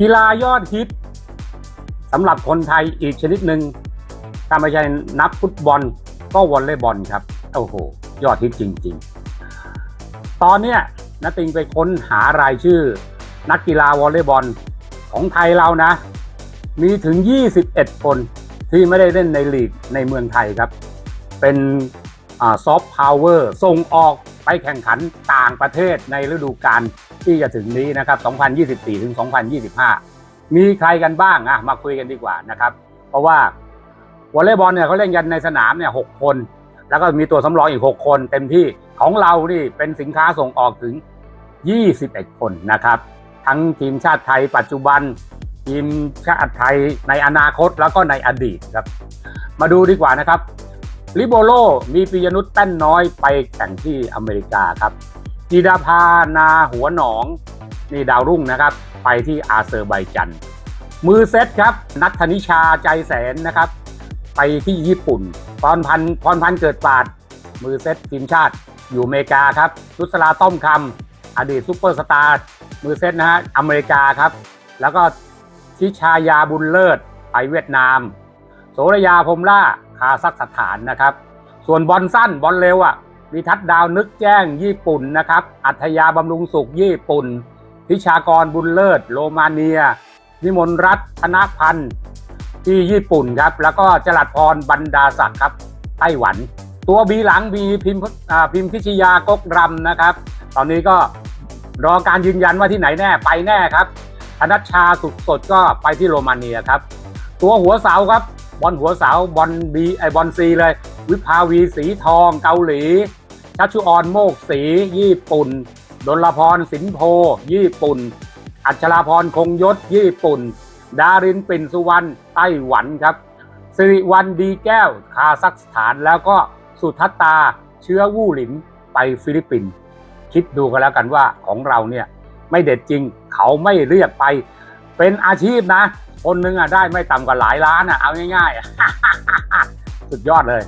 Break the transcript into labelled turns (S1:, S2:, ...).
S1: กีฬายอดฮิตสำหรับคนไทยอีกชนิดหนึ่งถ้าไม่ใช่นักฟุตบอล ก็วอลเลย์บอลครับ โอ้โห ยอดฮิตจริง ๆ ตอนเนี้ยนัติงไปค้นหารายชื่อ นักกีฬาวอลเลย์บอลของไทยเรานะ มีถึง 21 คนที่ไม่ได้เล่นในลีกในเมืองไทยครับ เป็นซอฟต์พาวเวอร์ส่งออก ไปแข่งขันต่างประเทศในฤดูกาลที่จะถึงนี้นะครับ 2024 ถึง 2025 มีใครกันบ้างอะมาคุยกันดีกว่านะครับ เพราะว่าวอลเลย์บอลเนี่ยเขาเล่นกันในสนามเนี่ย6คน แล้วก็มีตัวสำรองอีก 6 คน เต็มที่ของเรานี่เป็นสินค้าส่งออกถึง 21 คนนะครับ ทั้งทีมชาติไทยปัจจุบันทีมชาติไทยในอนาคตแล้วก็ในอดีตครับ มาดูดีกว่านะครับ ลิโบโลมีปิยนุษแป้นน้อยไปแข่งที่อเมริกาครับจีดาภานาหัวหนองนี่ดาวรุ่งนะครับ ไปที่อาเซอร์ไบจัน มือเซตครับ นัทธนิชาใจแสนนะครับ ไปที่ญี่ปุ่น พรพันพรพันเกิดปาด มือเซตทีมชาติอยู่อเมริกาครับรุษลาต้อมคำอดีตซูเปอร์สตาร์มือเซตนะฮะอเมริกาครับ แล้วก็ทิชายาบุญเลิศไปเวียดนาม โสรยาพรมล่า คาซัคสถานนะครับ ส่วนบอลสั้นบอลเร็วอะมีทัดดาวนึกแจ้งญี่ปุ่นนะครับ อัธยาบำรุงสุขญี่ปุ่น พิชากรบุญเลิศ โรมาเนีย นิมนรัตน์ธนพันธ์ที่ญี่ปุ่นครับ แล้วก็จรัดพรบรรดาศักดิ์ครับไต้หวัน ตัวบีหลังมีพิมพิมพ์พิชยากกรำนะครับ ตอนนี้ก็รอการยืนยันว่าที่ไหนแน่ไปแน่ครับธนัชชาสุขสดก็ไปที่โรมาเนียครับ ตัวหัวเสาครับ บอลหัวเสาบอลบีไอบอลซีเลย วิภาวีสีทองเกาหลี ชัชชุออนโมกสีญี่ปุ่นดลพรสินโพ ญี่ปุ่น อัชราพรคงยศ ญี่ปุ่น ดารินปิ่นสุวรรณไต้หวันครับสิริวันดีแก้ว คาซัคสถานแล้วก็สุทัตตาเชื้อวู่หลินไปฟิลิปปินส์คิดดูกันแล้วกันว่าของเราเนี่ย ไม่เด็ดจริงเขาไม่เรียกไป เป็นอาชีพนะ คนหนึงอะได้ไม่ต่ำกว่าหลายล้านอะเอาง่ายๆ สุดยอดเลย